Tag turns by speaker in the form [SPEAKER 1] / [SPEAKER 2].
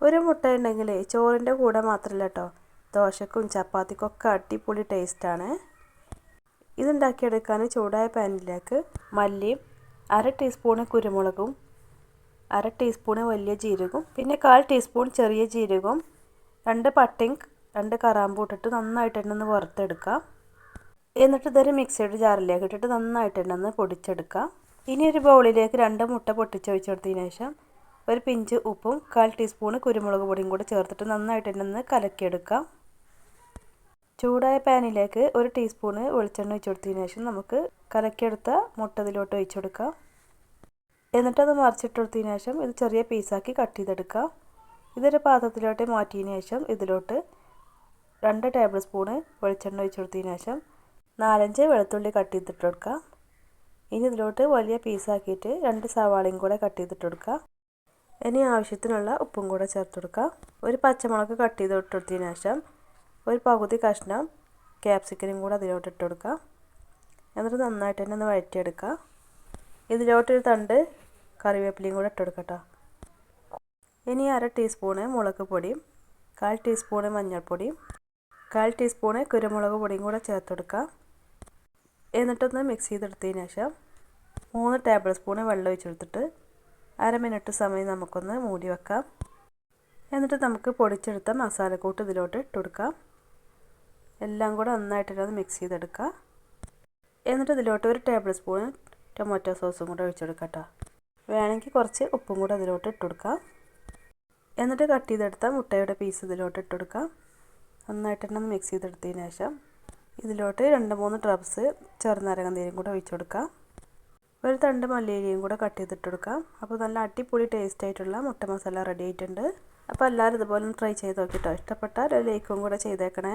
[SPEAKER 1] ഒരു മുട്ട ഉണ്ടെങ്കിൽ ചോറിന്റെ കൂടെ മാത്രമല്ല കേട്ടോ ദോശക്കും ചപ്പാത്തിക്കും ഒക്കെ അടിപൊളി ടേസ്റ്റാണ് ഇതുണ്ടാക്കിയെടുക്കാൻ ചൂടായ പാനിലേക്ക് മല്ലിയും അര ടീസ്പൂണ് കുരുമുളകും അര ടീസ്പൂണ് വലിയ ജീരകവും പിന്നെ കാൽ ടീസ്പൂൺ ചെറിയ ജീരകവും രണ്ട് പട്ടയും രണ്ട് കറാമ്പൂട്ടിട്ട് നന്നായിട്ട് എണ്ണ വറുത്തെടുക്കാം. എന്നിട്ട് ഇതൊരു മിക്സിയുടെ ജാറിലേക്ക് ഇട്ടിട്ട് നന്നായിട്ട് എണ്ണ പൊടിച്ചെടുക്കാം. ഇനി ഒരു ബൗളിലേക്ക് രണ്ട് മുട്ട പൊട്ടിച്ചൊഴിച്ചെടുത്തതിന് ശേഷം ഒരു പിഞ്ച് ഉപ്പും കാൽ ടീസ്പൂണ് കുരുമുളക് പൊടിയും കൂടി ചേർത്തിട്ട് നന്നായിട്ട് തന്നെ ഒന്ന് കലക്കിയെടുക്കാം. ചൂടായ പാനിലേക്ക് ഒരു ടീസ്പൂണ് വെളിച്ചെണ്ണ ഒഴിച്ചു കൊടുത്തതിന് ശേഷം നമുക്ക് കലക്കിയെടുത്ത മുട്ട ഇതിലോട്ട് ഒഴിച്ചു കൊടുക്കാം. എന്നിട്ടത് മറിച്ചിട്ടെടുത്തതിന് ശേഷം ഇത് ചെറിയ പീസാക്കി കട്ട് ചെയ്തെടുക്കാം. ഇതൊരു പാത്രത്തിലോട്ട് മാറ്റിയതിന് ശേഷം ഇതിലോട്ട് രണ്ട് ടേബിൾ സ്പൂണ് വെളിച്ചെണ്ണ ഒഴിച്ചു കൊടുത്തതിന് ശേഷം നാലഞ്ച് വെളുത്തുള്ളി കട്ട് ചെയ്തിട്ട് കൊടുക്കാം. ഇനി ഇതിലോട്ട് വലിയ പീസാക്കിയിട്ട് രണ്ട് സവാളയും കൂടെ കട്ട് ചെയ്തിട്ട് കൊടുക്കുക ഇനി ആവശ്യത്തിനുള്ള ഉപ്പും കൂടെ ചേർത്ത് കൊടുക്കുക ഒരു പച്ചമുളക് കട്ട് ചെയ്ത് ഇട്ടെടുത്തതിന് ശേഷം ഒരു പകുതി കഷ്ണം ക്യാപ്സിക്കനും കൂടെ അതിലോട്ട് ഇട്ട് കൊടുക്കുക എന്നിട്ട് നന്നായിട്ട് തന്നെ ഒന്ന് വഴറ്റിയെടുക്കുക ഇതിലോട്ടൊരു തണ്ട് കറിവേപ്പിലയും കൂടെ ഇട്ട് കൊടുക്കട്ടോ ഇനി അര ടീസ്പൂണ് മുളക് പൊടിയും കാൽ ടീസ്പൂണ് മഞ്ഞൾപ്പൊടിയും കാൽ ടീസ്പൂണ് കുരുമുളക് പൊടിയും കൂടെ ചേർത്ത് കൊടുക്കുക എന്നിട്ടൊന്ന് മിക്സ് ചെയ്തെടുത്തതിന് ശേഷം മൂന്ന് ടേബിൾ സ്പൂണ് വെള്ളം ഒഴിച്ചെടുത്തിട്ട് അര മിനിറ്റ് സമയം നമുക്കൊന്ന് മൂടി വെക്കാം. എന്നിട്ട് നമുക്ക് പൊടിച്ചെടുത്ത മസാലക്കൂട്ട് ഇതിലോട്ട് ഇട്ട് കൊടുക്കാം. എല്ലാം കൂടെ നന്നായിട്ടൊന്ന് മിക്സ് ചെയ്തെടുക്കുക എന്നിട്ട് ഇതിലോട്ട് ഒരു ടേബിൾ സ്പൂൺ ടൊമാറ്റോ സോസും കൂടെ ഒഴിച്ചെടുക്കാം കേട്ടോ. വേണമെങ്കിൽ കുറച്ച് ഉപ്പും കൂടെ അതിലോട്ട് ഇട്ട് കൊടുക്കാം. എന്നിട്ട് കട്ട് ചെയ്തെടുത്ത മുട്ടയുടെ പീസ് ഇതിലോട്ട് ഇട്ട് കൊടുക്കാം. നന്നായിട്ട് തന്നെ മിക്സ് ചെയ്തെടുത്തതിന് ശേഷം ഇതിലോട്ട് രണ്ട് മൂന്ന് ഡ്രബ്സ് ചെറുനാരകം നീരും കൂടെ ഒഴിച്ചു കൊടുക്കാം. ഒരു തണ്ട് മല്ലിയിലയും കൂടെ കട്ട് ചെയ്തിട്ട് കൊടുക്കാം. അപ്പോൾ നല്ല അടിപൊളി ടേസ്റ്റ് ആയിട്ടുള്ള മുട്ട മസാല റെഡി ആയിട്ടുണ്ട്. അപ്പോൾ എല്ലാവരും ഇതുപോലെ ഒന്ന് ട്രൈ ചെയ്ത് നോക്കിട്ടോ. ഇഷ്ടപ്പെട്ടാൽ ഒരു ലൈക്കും കൂടെ ചെയ്തേക്കണേ.